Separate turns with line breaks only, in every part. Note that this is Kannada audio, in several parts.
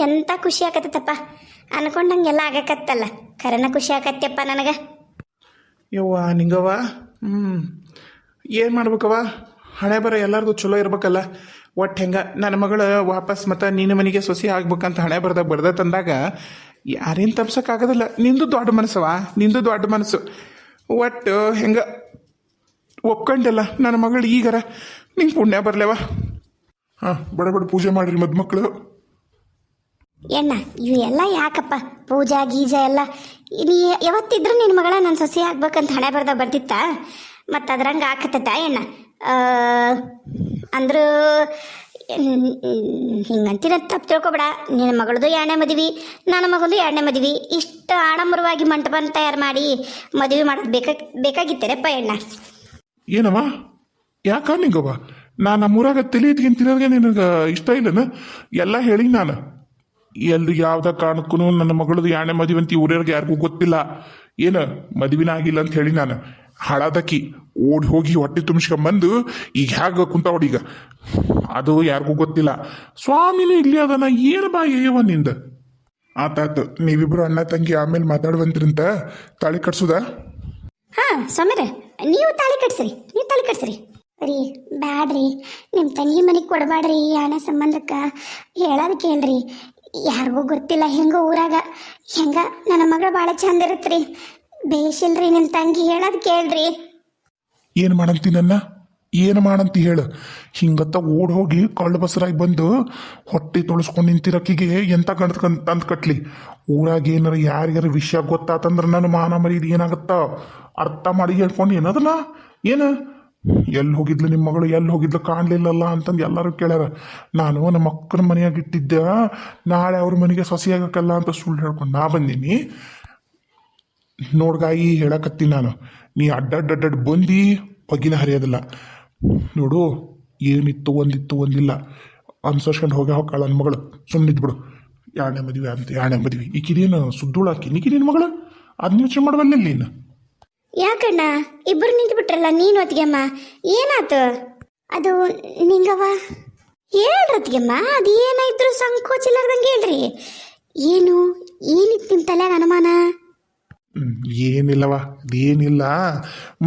ಅಂತೂ ಎಂತ ಖುಷಿ ಆಕತ್ತಪ್ಪ ಅನ್ಕೊಂಡಂಗೆಲ್ಲ ಆಗಕತ್ತಲ್ಲ. ಕರನ ಖುಷಿ ಆಕತ್ಯಪ್ಪ ನನಗೆ.
ಯವ್ವ, ನಿಂಗವ್ವ? ಹ್ಞೂ ಏನು ಮಾಡ್ಬೇಕವ್ವ? ಹಣೆ ಬರ ಎಲ್ಲರಿಗೂ ಚಲೋ ಇರ್ಬೇಕಲ್ಲ. ಒಟ್ಟು ಹೆಂಗ ನನ್ನ ಮಗಳು ವಾಪಸ್ ಮತ್ತು ನಿನ್ನ ಮನೆಗೆ ಸೊಸಿ ಆಗ್ಬೇಕಂತ ಹಣೆ ಬರ್ದಾಗ ಬರ್ದ ತಂದಾಗ ಯಾರೇನು ತಪ್ಸೋಕ್ಕಾಗೋದಿಲ್ಲ ನಿಂದು ದೊಡ್ಡ ಮನಸ್ಸವ ನಿಂದು ದೊಡ್ಡ ಮನಸ್ಸು. ಒಟ್ಟು ಹೆಂಗ ಒಪ್ಕೊಂಡಿಲ್ಲ ನನ್ನ ಮಗಳು ಈಗರ. ನಿಂಗೆ ಪುಣ್ಯ ಬರ್ಲೇವ
ಹಾಂ, ಬಡ ಬಡ ಪೂಜೆ ಮಾಡ್ರಿ ಮದ್ಮಕ್ಳು.
ಎಣ್ಣ ಇವು ಎಲ್ಲ ಯಾಕಪ್ಪ? ಪೂಜಾ, ಗೀಜಾ ಎಲ್ಲ ನೀ ಯಾವತ್ತಿದ್ರು ನಿನ್ನ ಮಗಳ ನನ್ನ ಸೊಸೆ ಆಗ್ಬೇಕಂತ ಹಣೆ ಬರ್ದ ಬರ್ತಿತ್ತ? ಮತ್ತು ಅದ್ರಂಗೆ ಹಾಕತ್ತ ಎಣ್ಣ ಅಂದ್ರು ಹಿಂಗಂತಿನ ತಪ್ಪು ತಿಳ್ಕೊಬೇಡ. ನಿನ್ನ ಮಗಳದು ಎರಡನೇ ಮದುವೆ, ನನ್ನ ಮಗಳದು ಎರಡನೇ ಮದುವೆ. ಇಷ್ಟು ಆಡಂಬರವಾಗಿ ಮಂಟಪನ ತಯಾರು ಮಾಡಿ ಮದುವೆ ಮಾಡೋದು ಬೇಕಾ ಬೇಕಾಗಿತ್ತೇನಪ್ಪ ಎಣ್ಣ
ಏನವ ಯಾಕ ನಿಂಗವ್ವ ನಾನು ನಮ್ಮೂರಾಗ ತಿಳಿಯದ್ಗಿಂತ ತಿನ್ನೋದ್ಗೆ ನಿನಗೆ ಇಷ್ಟ ಇಲ್ಲನ? ಎಲ್ಲ ಹೇಳಿ ನಾನು. ಎಲ್ಲಿ ಯಾವ್ದ ಕಾರಣಕ್ಕೂ ನನ್ನ ಮಗಳದು ಯಾಣೆ ಮದುವೆ ಅಂತ ಊರ್ಯಾರ್ಗೆ ಯಾರಿಗೂ ಗೊತ್ತಿಲ್ಲ. ಏನು? ಮದುವಿನ ಆಗಿಲ್ಲ ಅಂತ ಹೇಳಿ ನಾನು ಹಾಳಾದಕ್ಕಿ ಓಡಿ ಹೋಗಿ ಹೊಟ್ಟೆ ತುಂಬಿಸ್ಕೊಂಬಂದು ಈಗ ಹ್ಯಾಗ ಕುಂತಾವಡಿ ಈಗ. ಅದು ಯಾರಿಗೂ ಗೊತ್ತಿಲ್ಲ. ಸ್ವಾಮಿನೂ ಇಲ್ಲಿ ಅದನ್ನ ಏನು ಬಾ ಏವ ನಿಂದ? ಆತಾತು ನೀವಿಬ್ರು ಅಣ್ಣ ತಂಗಿ ಆಮೇಲೆ ಮಾತಾಡುವಂತ್ರಿಂತ ತಾಳಿ ಕಟ್ಸುದ?
ಹಾಂ ನೀವು ತಾಳಿ ಕಟ್ಸ್ರಿ, ನೀವು ತಾಳಿ ಕಟ್ಸ್ರಿ. ರೀ, ಬ್ಯಾಡ್ರಿ ನಿಮ್ಮ ತಂಗಿ ಮನೆಗೆ ಕೊಡಬೇಡ್ರಿ ಹಣ ಸಂಬಂಧಕ್ಕೆ. ಹೇಳೋದಕ್ಕೆ ಕೇಳ್ರಿ ಯಾರಿಗೂ ಗೊತ್ತಿಲ್ಲ, ಹೆಂಗೋ ಊರಾಗ. ಹೆಂಗ? ನನ್ನ ಮಗಳು ಭಾಳ ಚಂದ ಇರತ್ರಿ. ಬೇಷಿಲ್ರಿ ನಿಮ್ಮ ತಂಗಿ ಹೇಳೋದು ಕೇಳ್ರಿ.
ಏನು ಮಾಡಂತಿ ನನ್ನ? ಏನು ಮಾಡಂತ ಹೇಳು. ಹಿಂಗತ್ತ ಓಡ್ ಹೋಗಿ ಕಳ್ಳು ಬಸರಾಗಿ ಬಂದು ಹೊಟ್ಟೆ ತೊಳಸ್ಕೊಂಡು ನಿಂತಿರಕ್ಕಿಗೆ ಎಂತ ಗಂಡ ಅಂತ ಕಟ್ಲಿ? ಊರಾಗ ಏನಾರ ಯಾರಿಗಾರ ವಿಷಯ ಗೊತ್ತಾತಂದ್ರೆ ನನ್ನ ಮಾನ ಮರಿ ಏನಾಗತ್ತ? ಅರ್ಥ ಮಾಡಿ ಹೇಳ್ಕೊಂಡು ಏನದನ? ಏನು? ಎಲ್ಲಿ ಹೋಗಿದ್ಲು ನಿಮ್ಮ ಮಗಳು? ಎಲ್ಲಿ ಹೋಗಿದ್ಲು? ಕಾಣಲಿಲ್ಲಲ್ಲ ಅಂತಂದು ಎಲ್ಲರೂ ಕೇಳ್ಯಾರ. ನಾನು ನಮ್ಮ ಅಕ್ಕನ ಮನೆಯಾಗ ಇಟ್ಟಿದ್ದೆ. ನಾಳೆ ಅವ್ರ ಮನೆಗೆ ಸೊಸೆಯಾಗಕ್ಕಲ್ಲ ಅಂತ ಸುಳ್ಳು ಹೇಳ್ಕೊಂಡು ನಾ ಬಂದೀನಿ. ನೋಡ್ಗಾಯಿ ಹೇಳಕತ್ತೀನಿ ನಾನು. ನೀ ಅಡ್ಡಡ್ಡಡ್ಡಡ್ ಬಂದು ಬಗ್ಗಿನ ಹರಿಯೋದಿಲ್ಲ. ನೋಡು, ಏನಿತ್ತು ಒಂದಿತ್ತು ಒಂದಿಲ್ಲ. ಅನ್ಸರ್ಸ್ಕೊಂಡು ಹೋಗಿ ಹೋಗ್ಕಾಳ ನನ್ನ ಮಗಳು. ಸುಮ್ಮನೆ ಬಿಡು ಯಾಣೆ ಮದುವೆ ಅಂತ ಯಾಣೆ ಮದುವೆ. ಕಿರಿಯನ್ನು ಸುದ್ದುಳಾಕಿ. ನೀ ನಿನ್ನ ಮಗಳು? ಅದನ್ನ ಯೋಚನೆ ಮಾಡುವಲ್ಲ ನೀನು?
ಯಾಕಣ್ಣ? ಇಬ್ಬರು ನಿಂತು ಬಿಟ್ರಲ್ಲ ನೀನು ಅತ್ತಿಗೆಮ್ಮ? ಏನಾತು ಅದು ನಿಂಗವ ಹೇಳ್ರಿ ಅತ್ತಿಗೆಮ್ಮ ಅದು ಏನಾಯ್ತು ಸಂಕೋಚ ಇಲ್ಲಾರ್ದಂಗೆ ಹೇಳ್ರಿ. ಏನು ಏನಿತ್ತು ನಿಮ್ಮ ತಲೆಯಾಗ ಅನುಮಾನ?
ಏನಿಲ್ಲವಾ ಅದೇನಿಲ್ಲ.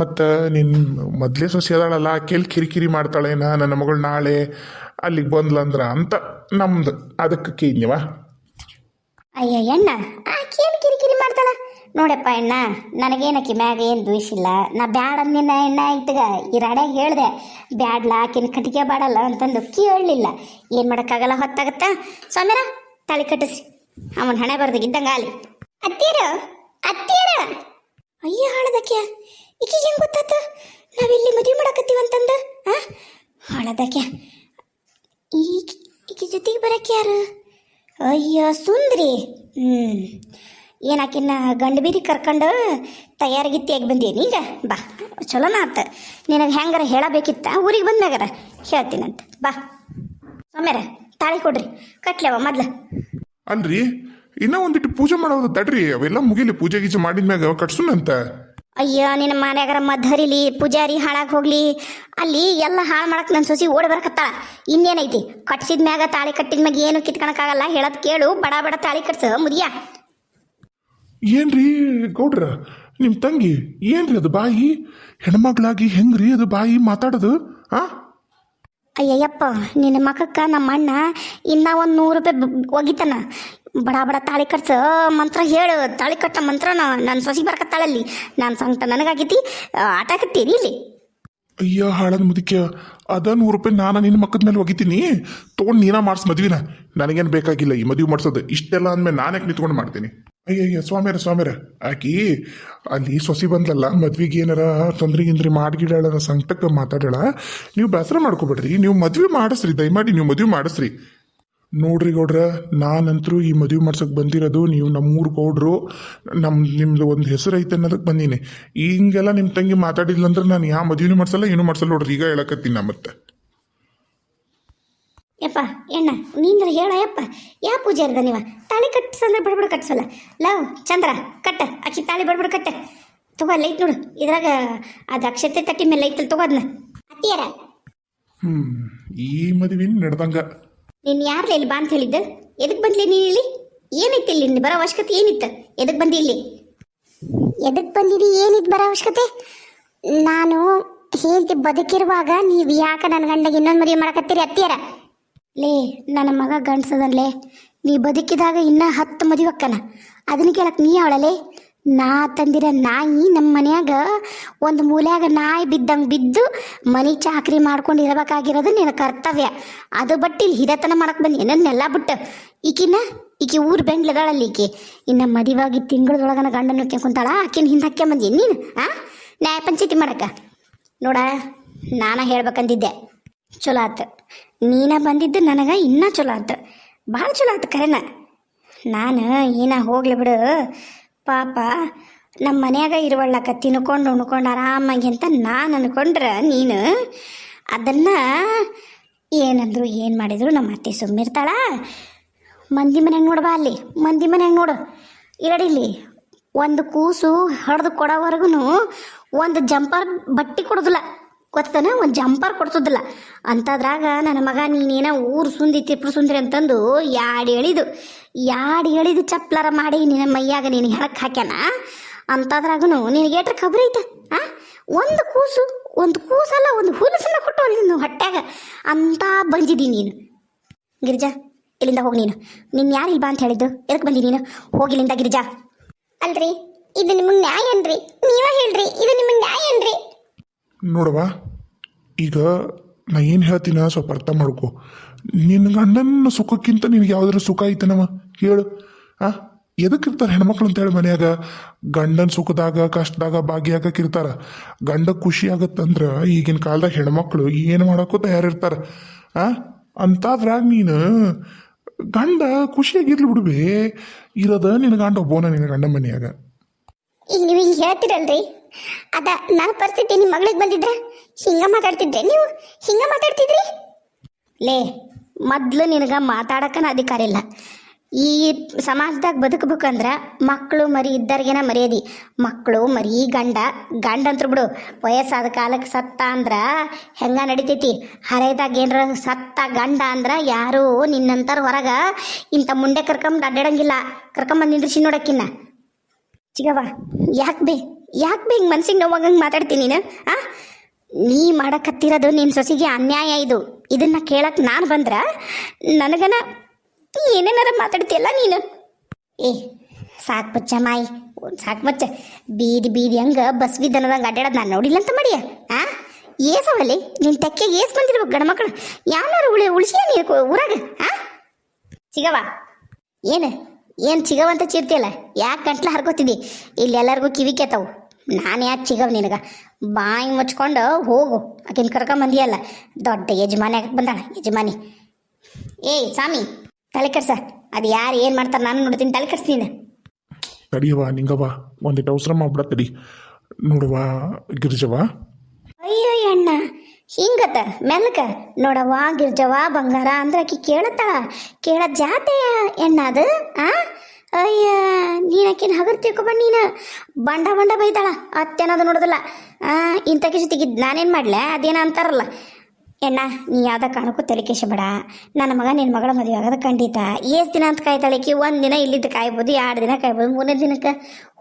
ಮತ್ತು ನಿನ್ನ ಮೊದಲೇ ಸೊಸೆ ಅದಾಳಲ್ಲ ಕೇಳಿ ಕಿರಿಕಿರಿ ಮಾಡ್ತಾಳೇನ ನನ್ನ ಮಗಳು ನಾಳೆ ಅಲ್ಲಿಗೆ ಬಂದ್ಲಂದ್ರ ಅಂತ ನಮ್ದು ಅದಕ್ಕೆ ಕೇಳಿನಿವ
ಅಯ್ಯ ಎಣ್ಣ ಆಕೇನು ಕಿರಿಕಿರಿ ನೋಡಪ್ಪ ಎಣ್ಣ ನನಗೇನಕ್ಕಿ ಮ್ಯಾಗ ಏನು ದ್ವೇಷ ಇಲ್ಲ ನಾ ಬ್ಯಾಡ ಅಂದಿನ ಅಣ್ಣ ಇತ್ತಗ ಈ ರಾಡ್ಯಾಗ ಹೇಳ್ದೆ, ಬ್ಯಾಡ್ಲ ಆಕಿನ ಕಟ್ಗೆ ಬಾಡಲ್ಲ ಅಂತಂದು ಕೇಳಲಿಲ್ಲ. ಏನು ಮಾಡೋಕ್ಕಾಗಲ್ಲ ಹೊತ್ತಾಗತ್ತ? ಸ್ವಾಮಿರ, ತಾಳಿ ಕಟ್ಟಿಸ್ರಿ ಅವನ ಹಣೆ ಬರ್ದಾಗ ಇದ್ದಂಗ ಅಲ್ಲಿ. ಅತ್ತೀರ ಅತ್ತೀರ ಅಯ್ಯ ಹಾಳದಕ್ಕೆ ಈಕೆ ಏನು ಗೊತ್ತಾತ? ನಾವಿಲ್ಲಿ ಮದುವೆ ಮಾಡಕತ್ತೀವಿ ಅಂತಂದು, ಆ? ಹಾಳದಕ್ಕೆ ಈಕೆ ಈಕೆ ಜೊತೆಗೆ ಬರಕ್ಕೆ ಯಾರು? ಅಯ್ಯೋ, ಸುಂದ್ರಿ. ಹ್ಞೂ ಏನಾಕಿನ್ನ ಗಂಡು ಬೀರಿ ಕರ್ಕೊಂಡು ತಯಾರಿಗಿತ್ತಿಯಾಗಿ ಬಂದೇನಿ? ಈಗ ಬಾ ಚಲೋನ ಆತ. ನಿನಗೆ ಹೆಂಗಾರ ಹೇಳಬೇಕಿತ್ತ? ಊರಿಗೆ ಬಂದಾಗಾರ ಹೇಳ್ತೀನಂತ. ಬಾ. ಸೊಮ್ಯಾರ ತಾಳಿ ಕೊಡ್ರಿ. ಕಟ್ಲೆವ ಮೊದ್ಲು.
ಅನ್ರಿ ಇನ್ನೂ ಒಂದಿಟ್ಟು ಪೂಜೆ ಮಾಡೋದು ತಡ್ರಿ. ಅವೆಲ್ಲ ಮುಗಿಲಿ ಪೂಜೆ ಗೀಜೆ ಮಾಡಿದ್ಮ್ಯಾಗ ಕಟ್ಸುನಂತ.
ಅಯ್ಯೋ ನಿನ್ನ ಮನ್ಯಾಗಾರ ಮದ್ದು ಹರಿಲಿ ಪೂಜಾರಿ ಹಾಳಾಗಿ ಹೋಗ್ಲಿ. ಅಲ್ಲಿ ಎಲ್ಲ ಹಾಳು ಮಾಡಕ್ಕೆ ನನ್ನ ಸೊಸಿ ಓಡಿ ಬರಕತ್ತಾಳ. ಇನ್ನೇನೈತಿ? ಕಟ್ಸಿದ ಮ್ಯಾಗ ತಾಳಿ ಕಟ್ಟಿದ ಮ್ಯಾಗ ಏನು ಕಿತ್ಕೊಳಕ್ಕಾಗಲ್ಲ ಹೇಳೋದು ಕೇಳು. ಬಡ ಬಡ ತಾಳಿ ಕಟ್ಸ ಮುದಿಯ.
ಏನ್ರಿ ಗೌಡ್ರ? ನಿಮ್ಮ ತಂಗಿ ಏನ್ರಿ ಅದು ಬಾಯಿ? ಹೆಣ್ಮಗ್ಳಾಗಿ ಹೆಂಗ್ರಿ ಅದು ಬಾಯಿ ಮಾತಾಡೋದು ಆ?
ಅಯ್ಯಯ್ಯಪ್ಪ ನಿನ್ನ ಮಕ್ಕ ನಮ್ಮ ಅಣ್ಣ ಇನ್ನ ಒಂದು ನೂರು ರೂಪಾಯಿ ಒಗಿತಾನ. ಬಡ ಬಡ ತಾಳಿ ಕಟ್ಸ ಮಂತ್ರ ಹೇಳು ತಾಳಿ ಕಟ್ಟ ಮಂತ್ರ ನನ್ನ ಸೊಸಿ ಬರ್ಕತ್ತಾಳಲ್ಲಿ ನಾನು ಸಂಕಟ ನನಗಾಗೈತಿ ಆಟ ಕಟ್ಟೀರಿ ಇಲ್ಲಿ.
ಅಯ್ಯ ಹಾಳದ ಮುದಕ್ಕೆ ಅದ ನೂರು ರೂಪಾಯಿ ನಾನು ನಿನ್ನ ಮಕ್ಕದ ಮೇಲೆ ಒಗಿತೀನಿ. ತೊಗೊಂಡು ನೀನ ಮಾಡಿಸ್ ಮದ್ವಿನ. ನನಗೇನು ಬೇಕಾಗಿಲ್ಲ ಈ ಮದುವೆ ಮಾಡ್ಸೋದು. ಇಷ್ಟೆಲ್ಲ ಅಂದ್ಮೇಲೆ ನಾನು ಯಾಕೆ ನಿಂತ್ಕೊಂಡು ಮಾಡ್ತೀನಿ? ಅಯ್ಯಯ್ಯ, ಸ್ವಾಮಿಯರ, ಸ್ವಾಮ್ಯಾರ. ಆಕಿ, ಅಲ್ಲಿ ಸೊಸಿ ಬಂದಲ್ಲ ಮದ್ವಿಗೆ ಏನಾರ ತೊಂದ್ರೆ ಗಿಂದ್ರಿ ಮಾಡ್ಗಿಡಾಳ ಸಂಕಟಕ್ಕೆ ಮಾತಾಡೋಣ ನೀವು ಬೇಸರ ಮಾಡ್ಕೋಬೇಡ್ರಿ. ನೀವು ಮದ್ವೆ ಮಾಡಿಸ್ರಿ, ದಯಮಾಡಿ ನೀವು ಮದ್ವೆ ಮಾಡಿಸ್ರಿ. ನೋಡ್ರಿ ಗೌಡ್ರ, ನಾನಂತರೂ ಈ ಮದುವೆ ಮಾಡ್ಸೋಕೆ ಬಂದಿರೋದು ನೀವು ನಮ್ಮೂರು ಗೌಡ್ರು. ನಮ್ಮ ನಿಮ್ದು ಒಂದು ಹೆಸರು ಐತೆ ಅನ್ನೋದಕ್ಕೆ ಬಂದೀನಿ. ಹಿಂಗೆಲ್ಲ ನಿಮ್ಮ ತಂಗಿ ಮಾತಾಡಿಲ್ಲ ಅಂದ್ರೆ ನಾನು ಯಾವ ಮದುವೆನೂ ಮಾಡ್ಸಲ್ಲ, ಏನೂ ಮಾಡ್ಸಲ್ಲ ನೋಡ್ರಿ. ಈಗ ಹೇಳಕತ್ತೀನಿ ನಾ ಮತ್ತೆ.
ಯಪ್ಪ ಎಣ್ಣ ನೀಂದ್ರ ಹೇಳ ಯಪ್ಪ. ಯಾ ಪೂಜೆ ಇರ್ದ ನೀವ? ತಾಳಿ ಕಟ್ಸಂದ್ರೆ ಬಡಬಡ ಕಟ್ಸಲ್ಲ ಲವ್ ಚಂದ್ರ ಕಟ್ಟ. ಅಕ್ಕಿ ತಾಳಿ ಬಡಬಡ ಕಟ್ಟ. ತಗೋ ಲೈಟ್ ನೋಡು. ಇದ್ರಾಗ ಅದು ಅಕ್ಷತೆ ತಟ್ಟಿ ಮೇಲೆ ಐತಲ್ ತಗೋ ಅದನ್ನ ಅತ್ತಿಯರ.
ಹ್ಞೂ ಈ ಮದುವೆ ನಡೆದಂಗ.
ನೀನು ಯಾರ್ಲ ಇಲ್ಲಿ ಬಾ ಅಂತ ಹೇಳಿದ್ದ? ಎದಕ್ ಬಂದ್ಲಿ ನೀನು ಇಲ್ಲಿ? ಏನೈತಿ ಇಲ್ಲಿ? ನೀನ್ ಬರೋ ಅವಶ್ಯಕತೆ ಏನಿತ್ತು? ಎದಕ್ ಬಂದಿ ಇಲ್ಲಿ?
ಎದಕ್ ಬಂದಿದಿ? ಏನಿದ್ ಬರೋ ಅವಶ್ಯಕತೆ? ನಾನು ಹೇಳ್ತಿ ಬದುಕಿರುವಾಗ ನೀವು ಯಾಕೆ ನನ್ನ ಗಂಡಗೆ ಇನ್ನೊಂದು ಮದುವೆ ಮಾಡಕತ್ತೀರಿ ಅತ್ತಿಯರ?
ಲೇ, ನನ್ನ ಮಗ ಗಂಡ್ಸದನ್ಲೇ ನೀ ಬದುಕಿದಾಗ ಇನ್ನ ಹತ್ತು ಮದುವಕ್ಕನ ಅದನ್ನ ಕೇಳಕ್ ನೀ ಅವಳಲೇ ನಾ ತಂದಿರ ನಾಯಿ ನಮ್ಮ ಮನ್ಯಾಗ ಒಂದು ಮೂಲ್ಯಾಗ ನಾಯಿ ಬಿದ್ದಂಗೆ ಬಿದ್ದು ಮನೆ ಚಾಕ್ರಿ ಮಾಡ್ಕೊಂಡು ಇರಬೇಕಾಗಿರೋದು ನಿನ್ನ ಕರ್ತವ್ಯ. ಅದು ಬಟ್ಟಿ ಇಲ್ಲಿ ಹಿರತನ ಮಾಡಕ್ ಬಂದು. ಏನನ್ನೆಲ್ಲ ಬಿಟ್ಟು. ಈಕಿನ ಈಕೆ ಊರು ಬೆಂಗ್ಳದಾಳಲ್ಲಿ ಈಕೆ. ಇನ್ನ ಮದುವಾಗಿ ತಿಂಗಳದೊಳಗನ ಗಂಡನ ನೋಡ್ಕೊಂಡ್ ಕುಂತಾಳ, ಆಕಿನ ಹಿಂದೆ ಹಕ್ಕೆ ಬಂದಿ ನೀನು, ಆ? ನ್ಯಾಯ ಪಂಚಾಯತಿ ಮಾಡಕ್ಕ ನೋಡ, ನಾನು ಹೇಳ್ಬೇಕಂದಿದ್ದೆ. ಚಲೋ ಆತು. ನೀನ ಬಂದಿದ್ದು ನನಗೆ ಇನ್ನೂ ಚಲೋ ಆತು. ಭಾಳ ಚಲೋ ಆತು ಕರೆನ. ನಾನು ಏನ ಹೋಗ್ಲಿ ಬಿಡು. ಪಾಪ ನಮ್ಮ ಮನ್ಯಾಗ ಇರುವಳ್ಳಕ್ಕ ತಿನ್ಕೊಂಡು ಉಣ್ಕೊಂಡು ಆರಾಮಾಗಿ ಅಂತ ನಾನು ಅನ್ಕೊಂಡ್ರೆ ನೀನು ಅದನ್ನು ಏನಂದ್ರು ಏನು ಮಾಡಿದ್ರು ನಮ್ಮ ಅತ್ತೆ ಸುಮ್ಮಿರ್ತಾಳ. ಮಂದಿ ಮನ್ಯಾಗ ನೋಡ್ಬಾ ಅಲ್ಲಿ. ಮಂದಿ ಮನೆಗೆ ನೋಡು. ಇರಡಿಲ್ಲಿ ಒಂದು ಕೂಸು ಹಡ್ದು ಕೊಡೋವರೆಗೂ ಒಂದು ಜಂಪರ್ ಬಟ್ಟೆ ಕೊಡೋದಿಲ್ಲ. ಗೊತ್ತನ? ಒಂದು ಜಂಪರ್ ಕೊಡ್ಸೋದಿಲ್ಲ. ಅಂಥದ್ರಾಗ ನನ್ನ ಮಗ, ನೀನೇನ ಊರು ಸುಂದಿ ತಿಪ್ಪು ಸುಂದ್ರಿ ಅಂತಂದು ಯಾಡ್ ಹೇಳಿದು ಯಾಡಿ ಹೇಳಿದು ಚಪ್ಲಾರ ಮಾಡಿ ನಿನ್ನ ಮೈಯಾಗ ನೀನು ಹೆಳಕ್ಕೆ ಹಾಕ್ಯಾನ? ಅಂಥದ್ರಾಗೂ ನಿನಗೆ ಏಟ್ರ ಖಬರಿ ಐತೆ? ಆ? ಒಂದು ಕೂಸು, ಒಂದು ಕೂಸಲ್ಲ, ಒಂದು ಹುಲಸನ್ನ ಕೊಟ್ಟು ನೀನು ಹೊಟ್ಟೆಗ ಅಂತ ಬಂದಿದ್ದೀನಿ ನೀನು. ಗಿರಿಜಾ, ಇಲ್ಲಿಂದ ಹೋಗಿ ನೀನು. ನಿನ್ನ ಯಾರು ಇಲ್ಲ ಬಾ ಅಂತ ಹೇಳಿದ್ದು? ಎದಕ್ಕೆ ಬಂದಿ ನೀನು? ಹೋಗಿಲ್ಲಿಂದ ಗಿರಿಜಾ.
ಅಲ್ರಿ, ಇದು ನಿಮಗೆ ನ್ಯಾಯ ಏನ್ರಿ? ನೀವ ಹೇಳ್ರಿ, ಇದು ನಿಮಗೆ ನ್ಯಾಯ ಏನ್ರಿ?
ನೋಡವ್ವ ಈಗ ನಾ ಏನು ಹೇಳ್ತೀನ ಸ್ವಲ್ಪ ಅರ್ಥ ಮಾಡ್ಕೊ. ನಿನ್ನ ಗಂಡನ ಸುಖಕ್ಕಿಂತ ನಿನಗೆ ಯಾವ್ದಾರ ಸುಖ ಐತನವ? ಹೇಳು. ಆ? ಎದಕ್ಕಿರ್ತಾರೆ ಹೆಣ್ಮಕ್ಳು ಅಂತ ಹೇಳಿ ಮನ್ಯಾಗ? ಗಂಡನ ಸುಖದಾಗ, ಕಷ್ಟದಾಗ ಭಾಗಿಯಾಗಕ್ಕಿರ್ತಾರ. ಗಂಡ ಖುಷಿ ಆಗತ್ತಂದ್ರೆ ಈಗಿನ ಕಾಲದಾಗ ಹೆಣ್ಮಕ್ಳು ಏನು ಮಾಡೋಕ್ಕೂ ತಯಾರಿರ್ತಾರೆ. ಆ? ಅಂತಾದ್ರಾಗ ನೀನು ಗಂಡ ಖುಷಿಯಾಗಿರ್ಲಿ ಬಿಡುವೆ. ಇರೋದ ನಿನ್ನ ಗಂಡ ಒಬ್ಬನ ನಿನ್ನ ಗಂಡ ಮನೆಯಾಗ.
ಈಗ ನೀವು ಹೇಳ್ತಿರಲ್ರಿ? ಅದ ನನ್ನ ಪರಿಸ್ಥಿತಿ ನಿಮ್ಮ ಮಗಳಿಗೆ ಬಂದಿದ್ರೆ ಹಿಂಗ ಮಾತಾಡ್ತಿದ್ರೆ ನೀವು ಹಿಂಗ ಮಾತಾಡ್ತಿದ್ರಿ?
ಲೇ, ಮೊದ್ಲು ನಿನಗೆ ಮಾತಾಡಕ್ಕನ ಅಧಿಕಾರ ಇಲ್ಲ. ಈ ಸಮಾಜದಾಗ ಬದುಕಬೇಕಂದ್ರ ಮಕ್ಕಳು ಮರಿ ಇದ್ದರಿಗೆನ ಮರ್ಯಾದಿ. ಮಕ್ಕಳು ಮರಿ ಗಂಡ ಗಂಡ ಅಂತರು ಬಿಡು, ವಯಸ್ಸಾದ ಕಾಲಕ್ಕೆ ಸತ್ತ ಅಂದ್ರ ಹೆಂಗ ನಡಿತೈತಿ? ಹರೈದಾಗ ಏನರ ಸತ್ತ ಗಂಡ ಅಂದ್ರ ಯಾರು ನಿನ್ನಂತರ ಹೊರಗ ಇಂಥ ಮುಂಡೆ ಕರ್ಕೊಂಬಂದು ಅಡ್ಡಾಡಂಗಿಲ್ಲ. ಕರ್ಕೊಂಬಂದು ನಿಂದ್ರಿಸಿ ನೋಡಕ್ಕಿನ್ನ. ಚಿಗವ್ವ, ಯಾಕೆ ಬೇ? ಯಾಕೆ ಬೇಗ ಮನ್ಸಿಗೆ ನೋವಾಗಂಗೆ ಮಾತಾಡ್ತೀನಿ ನೀನು? ಆ? ನೀ ಮಾಡಕತ್ತಿರೋದು ನಿನ್ನ ಸೊಸಿಗೆ ಅನ್ಯಾಯ ಇದು. ಇದನ್ನ ಕೇಳಕ್ ನಾನು ಬಂದ್ರ ನನಗನ ಏನೇನಾರ ಮಾತಾಡ್ತೀಯಲ್ಲ ನೀನು? ಏ, ಸಾಕು ಬಚ್ಚ ಮಾಯಿ. ಸಾಕು ಬಚ್ಚ ಬೀದಿ ಬೀದಿ ಹಂಗೆ ಬಸ್ವಿ ಬಿದ್ದನದಂಗೆ ಅಡ್ಡಾಡೋದು ನಾನು ನೋಡಿಲ್ಲ ಅಂತ ಮಾಡಿಯ? ಆ? ಏಸವಲ್ಲಿ ನಿನ್ನ ತೆಕ್ಕೆ ಏಸ್ ಬಂದಿರ್ಬೇಕು ಗಂಡ ಮಕ್ಕಳು ಯಾವನಾರು ಉಳಿ ಉಳಿಸಿಯ ನೀನು ಊರಾಗ? ಆ? ಸಿಗವ ಏನು? ಏನು ಚಿಗವಂತ ಚಿರ್ತಿಯಲ್ಲ? ಯಾಕೆ ಗಂಟ್ಲು ಹರ್ಕೋತಿದ್ದಿ ಇಲ್ಲಿ ಎಲ್ಲರಿಗೂ ಕಿವಿ ಕೇತಾವು ನಾನು ಯಾಕೆ ಚಿಗವ್ ನಿನಗೆ? ಬಾಯಿ ಮುಚ್ಕೊಂಡು ಹೋಗು. ಆಕಿನ ಕರ್ಕೊಂಬಂದಿಯಲ್ಲ ದೊಡ್ಡ ಯಜಮಾನಿ ಆಗಕ್ಕೆ ಬಂದಾಳ? ಯಜಮಾನಿ. ಏಯ್ ಸ್ವಾಮಿ ತಲೆ ಕೆಡ್ಸ. ಅದು ಯಾರು ಏನು ಮಾಡ್ತಾರೆ ನಾನು ನೋಡ್ತೀನಿ ತಲೆ ಕೆಡ್ಸ್ತೀನಿ
ತಡಿಯವ ನಿಂಗವ ಒಂದಿಟ್ಟು ಅವಸರ ಮಾಡ್ಬಿಡ ತಡಿ. ನೋಡುವ ಗಿರಿಜವ
ಅಯ್ಯೋ ಅಣ್ಣ ಹಿಂಗತ ಮೆಲ್ಕ. ನೋಡವ್ವ ಗಿರ್ಜವ್ವ ಬಂಗಾರ ಅಂದ್ರೆ ಆಕಿ ಕೇಳತ್ತ ಕೇಳ ಜಾತೆಯ ಎಣ್ಣ ಅದು ಆ? ಅಯ್ಯ, ನೀನ್ ಆಕಿನ ಹಗರ್ ತಿಳ್ಕೊಬಂಡ್ ನೀನು ಬಂಡ ಬಂಡ ಬೈತಾಳ ಅತ್ತೇನದು ನೋಡುದಿಲ್ಲ. ಇಂಥ ಜೊತೆಗೆ ನಾನೇನು ಮಾಡಲೆ? ಅದೇನ ಅಂತಾರಲ್ಲ. ಎಣ್ಣ, ನೀ ಯಾವ್ದ ಕಾರಣಕ್ಕೂ ತಲೆ ಬೇಡ ನನ್ನ ಮಗ ನಿನ್ನ ಮಗಳ ಮದುವೆ ಆಗೋದು ಖಂಡಿತ. ಎಷ್ಟು ದಿನ ಅಂತ ಕಾಯ್ತಾಳೆ ಆಕಿ? ಒಂದು ದಿನ ಇಲ್ಲಿದ್ದು ಕಾಯ್ಬೋದು, ಎರಡು ದಿನ ಕಾಯ್ಬೋದು, ಮೂರನೇ ದಿನಕ್ಕೆ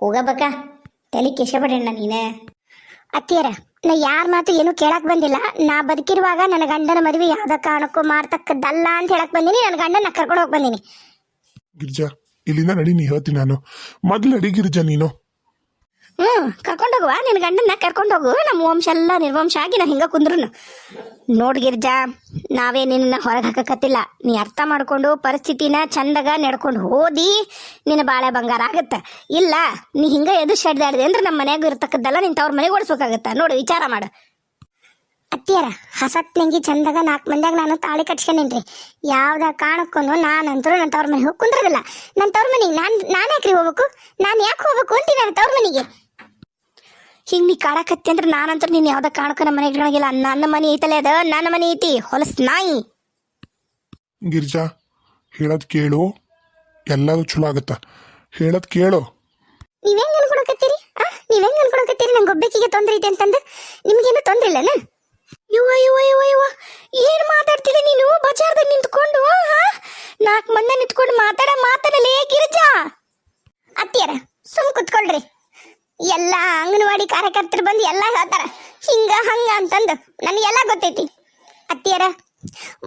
ಹೋಗಬೇಕ. ತಲೆ ಬೇಡ ಅಣ್ಣ ನೀನೇ.
ಅತ್ತಿಯರ, ನಾ ಯಾರ ಮಾತು ಏನು ಕೇಳಕ್ ಬಂದಿಲ್ಲ. ನಾ ಬದುಕಿರುವಾಗ ನನ್ನ ಗಂಡನ ಮದುವೆ ಯಾವ್ದ ಕಾರಣಕ್ಕೂ ಮಾಡ್ತಕ್ಕದ್ದಲ್ಲ ಅಂತ ಹೇಳಕ್ ಬಂದಿನಿ. ನನ್ನ ಗಂಡನ ಕರ್ಕೊಂಡು ಹೋಗಿ ಬಂದಿನಿ.
ಗಿರಿಜಾ ಇಲ್ಲಿಂದ ನಡಿ, ನೀ ಹೇಳ್ತೀನಿ ನಾನು. ಮೊದ್ಲು ನಡಿ ಗಿರಿಜಾ ನೀನು.
ಹ್ಞೂ ಕರ್ಕೊಂಡೋಗುವ ನಿನ್ನ ಗಂಡನ್ನ ಕರ್ಕೊಂಡೋಗು ನಮ್ಮ ವಂಶ ಎಲ್ಲ ನಿರ್ವಂಶ ಆಗಿ ನಾ ಹಿಂಗೆ ಕುಂದ್ರು ನೋಡ್ ಗಿರ್ಜಾ, ನಾವೇ ನಿನ್ನ ಹೊರಗೆ ಹಾಕಕತ್ತಿಲ್ಲ. ನೀ ಅರ್ಥ ಮಾಡ್ಕೊಂಡು ಪರಿಸ್ಥಿತಿನ ಚಂದಾಗ ನಡ್ಕೊಂಡು ಓದಿ ನಿನ್ನ ಬಾಳೆ ಬಂಗಾರ ಆಗತ್ತ. ಇಲ್ಲ, ನೀ ಹಿಂಗೆ ಎದು ಶೆಡ್ದಾಡಿದೆ ಅಂದ್ರೆ ನಮ್ಮ ಮನೆಯಾಗ ಇರ್ತಕ್ಕದ್ದೆಲ್ಲ ತವ್ರ ಮನೆಗೆ ಓಡಿಸ್ಬೇಕಾಗತ್ತ. ನೋಡು, ವಿಚಾರ ಮಾಡು.
ಅತ್ತಿಯರ ಹಸತ್ ನಂಗಿ ಚಂದಾಗ ನಾಲ್ಕು ಮಂದಿಯಾಗ ನಾನು ತಾಳಿ ಕಟ್ಸ್ಕೊಂಡೇನ್ರಿ. ಯಾವ್ದ ಕಾರಣಕ್ಕೂ ನಾನಂತರೂ ನನ್ನ ತವ್ರ ಮನೆಗೆ ಹೋಗಿ ಕುಂದ್ರದಿಲ್ಲ. ನನ್ನ ತವ್ರ ಮನೆಗೆ ನಾನು ನಾನು ಯಾಕ್ರಿ ಹೋಗ್ಬೇಕು? ನಾನು ಯಾಕೆ ಹೋಗ್ಬೇಕು ಅಂತೀನಿ ನನ್ನ ತವ್ರ ಮನೆಗೆ?
ಹಿಂಗೆ ನೀ ಕಾಡಕತ್ತಿ ಅಂದ್ರೆ ನಾನಂತೂ ನೀನು ಯಾವ್ದ ಕಾರಣಕ್ಕೂ ನಮ್ಮ ಮನೆಗೆ ಇಟ್ಕೊಳಂಗಿಲ್ಲ ನನ್ನ ಮನೆ ಐತಲ್ಲ ಅದ ನನ್ನ ಮನೆ ಐತಿ ಹೊಲಸ್ ನಾಯಿ.
ಗಿರಿಜಾ ಹೇಳೋದ್ ಕೇಳು ಎಲ್ಲದೂ ಚಲೋ ಆಗುತ್ತ. ಹೇಳೋದ್ ಕೇಳು.
ನೀವ್ ಹೆಂಗ್ ಅನ್ಕೊಳಕತ್ತೀರಿ? ಆ ನೀವ್ ಹೆಂಗ್ ಅನ್ಕೊಳಕತ್ತೀರಿ? ನಂಗೆ ಒಬ್ಬಾಕಿಗೆ ತೊಂದ್ರೆ ಐತೆ ಅಂತಂದು. ನಿಮ್ಗೇನು ತೊಂದ್ರೆ ಇಲ್ಲನ
ಯುವ ಯುವ ಯುವ ಯುವ ಏನು ಮಾತಾಡ್ತಿದ್ದೆ ನೀನು? ಬಜಾರ್ದಲ್ಲಿ ನಿಂತ್ಕೊಂಡು ಹಾ ನಾಲ್ಕು ಮಂದಿ ನಿಂತ್ಕೊಂಡು ಮಾತಾಡ ಮಾತಾಡಲೇ ಗಿರಿಜಾ? ಅತ್ತಿಯರ, ಸುಮ್ ಕುತ್ಕೊಳ್ರಿ. ಎಲ್ಲ ಅಂಗನವಾಡಿ ಕಾರ್ಯಕರ್ತರು ಬಂದು ಎಲ್ಲ ಹೇಳ್ತಾರ. ಹಿಂಗ, ಹಂಗ ಅಂತಂದು. ನನಗೆಲ್ಲ ಗೊತ್ತೈತಿ. ಅತ್ತಿಯರ,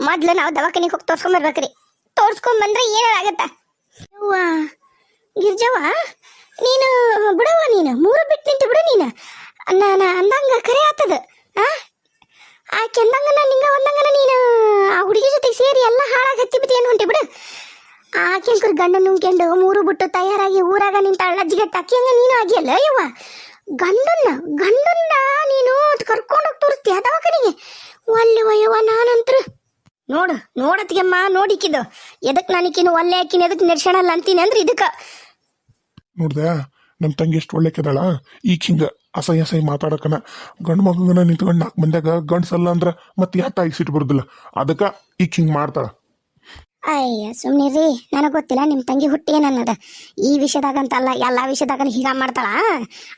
ಮೊದ್ಲು ನಾವು ದವಾಖಾನಿಗೆ ಹೋಗಿ ತೋರ್ಸ್ಕೊಂಬರ್ಬೇಕ್ರಿ. ತೋರ್ಸ್ಕೊಂಬಂದ್ರೆ ಏನಾಗತ್ತ ಯವ್ವ, ಗಿರ್ಜವ್ವ, ನೀನು ಬಿಡವ್ವ ನೀನು? ಮೂರು ಬಿಟ್ಟು ನಿಂತು ಬಿಡು ನೀನು. ನಾನು ಅಂದಂಗ ಕರೆ ಆತದ ಆ ಕೆಂದಂಗನ, ನಿಂಗ ಒಂದಂಗನ ನೀನು. ಆ ಹುಡುಗಿ ಜೊತೆಗೆ ಸೇರಿ ಎಲ್ಲ ಹಾಳಾಗಿ ಹತ್ತಿ ಬಿಟ್ಟು ಏನು ಹೊಂಟಿ ಬಿಡು. ಆಕೆಂಕರು ಗಂಡ ನುಂಗ್ಕೊಂಡು ಮೂರು ಬಿಟ್ಟು ತಯಾರಾಗಿ ಊರಾಗ ನಿಂತ ಅಳ್ಳಜ್ಜಿಗಟ್ಟ ಹಂಗ ನೀನು ಆಗಿಯಲ್ಲ ಯವ್ವ? ಗಂಡನ್ನ ಗಂಡನ್ನ ನೀನು ಕರ್ಕೊಂಡೋಗಿ ತೋರಿಸ್ತೀಯ ದವಾಖಾನಿಗೆ ಒಲ್ಲೆ ವಯ್ಯವ್ವ ನಾನಂತ್ರ. ನೋಡು ನೋಡತ್ಗೆಮ್ಮ ನೋಡಿಕಿದ್ದು ಎದಕ್ ನಾನಿಕಿನ ಒಲ್ಲೆ ಹಾಕಿನ ಎದಕ್ಕೆ ನೆಡ್ಸಣಲ್ಲ ಅಂತೀನಿ ಅಂದ್ರೆ ಇದಕ್ಕೆ.
ನೋಡ್ದೆ ನಮ್ಮ ತಂಗಿ ಎಷ್ಟು ಒಳ್ಳೆ ಕದಳ ಈಗ ಹಿಂಗ ಅಸಹ್ಯ ಅಸಹ್ಯ ಮಾತಾಡಕನ. ಗಂಡು ಮಗನ ನಿಂತ್ಕೊಂಡು ನಾಲ್ಕು ಮಂದ್ಯಾಗ ಗಂಡ್ಸಲ್ಲ ಅಂದ್ರ ಮತ್ತೆ ಯಾ ತಾಯಿ ಸಿಟ್ಟು ಬರುದಿಲ್ಲ. ಅದಕ್ಕೆ ಈಗ ಹಿಂಗೆ ಮಾಡ್ತಾಳ.
ಅಯ್ಯ ಸುಮ್ನಿರಿ ನನಗೆ ಗೊತ್ತಿಲ್ಲ ನಿಮ್ಮ ತಂಗಿ ಹುಟ್ಟಿ ಏನನ್ನದ ಈ ವಿಷಯದಾಗಂತಲ್ಲ ಎಲ್ಲ ವಿಷಯದಾಗ ಹೀಗ ಮಾಡ್ತಾಳ?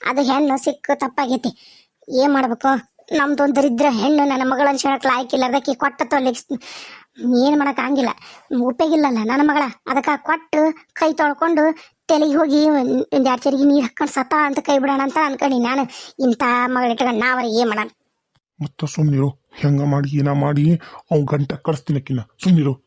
ಅದು ಹೆಣ್ಣು ಸಿಕ್ಕ ತಪ್ಪಾಗೈತಿ. ಏನ್ ಮಾಡ್ಬೇಕು? ನಮ್ದೊಂದು ದರಿದ್ರ ಹೆಣ್ಣು ನನ್ನ ಮಗಳನ್ನ ಶೇಳಕ್ ಲಾಯ್ಕಿಲ್ಲದಕ್ಕೆ ಕೊಟ್ಟ ತೊಲಿಕ್ ಏನು ಮಾಡೋಕ್ಕಾಗಿಲ್ಲ ಆಗಿಲ್ಲ ಉಪಯೋಗಿಲ್ಲಲ್ಲ ನನ್ನ ಮಗಳ. ಅದಕ್ಕೆ ಕೊಟ್ಟು ಕೈ ತೊಳ್ಕೊಂಡು ತಲೆಗೆ ಹೋಗಿ ಒಂದು ಎರಡು ಚರಿಗೆ ನೀರು ಹಾಕೊಂಡು ಸತ್ತ ಅಂತ ಕೈ ಬಿಡೋಣ ಅಂತ ಅನ್ಕೊಂಡಿ ನಾನು. ಇಂಥ ಮಗಳ ಇಟ್ಕೊಂಡು ನಾವರ ಏನು ಮಾಡೋಣ?
ಮತ್ತೆ ಸುಮ್ಮನಿರು ಹೆಂಗ ಮಾಡಿ, ಏನ ಮಾಡಿ ಅವ್ನ್ ಗಂಟೆ ಕಳಿಸ್ತೀನಿ ಸುಮ್ನಿರು.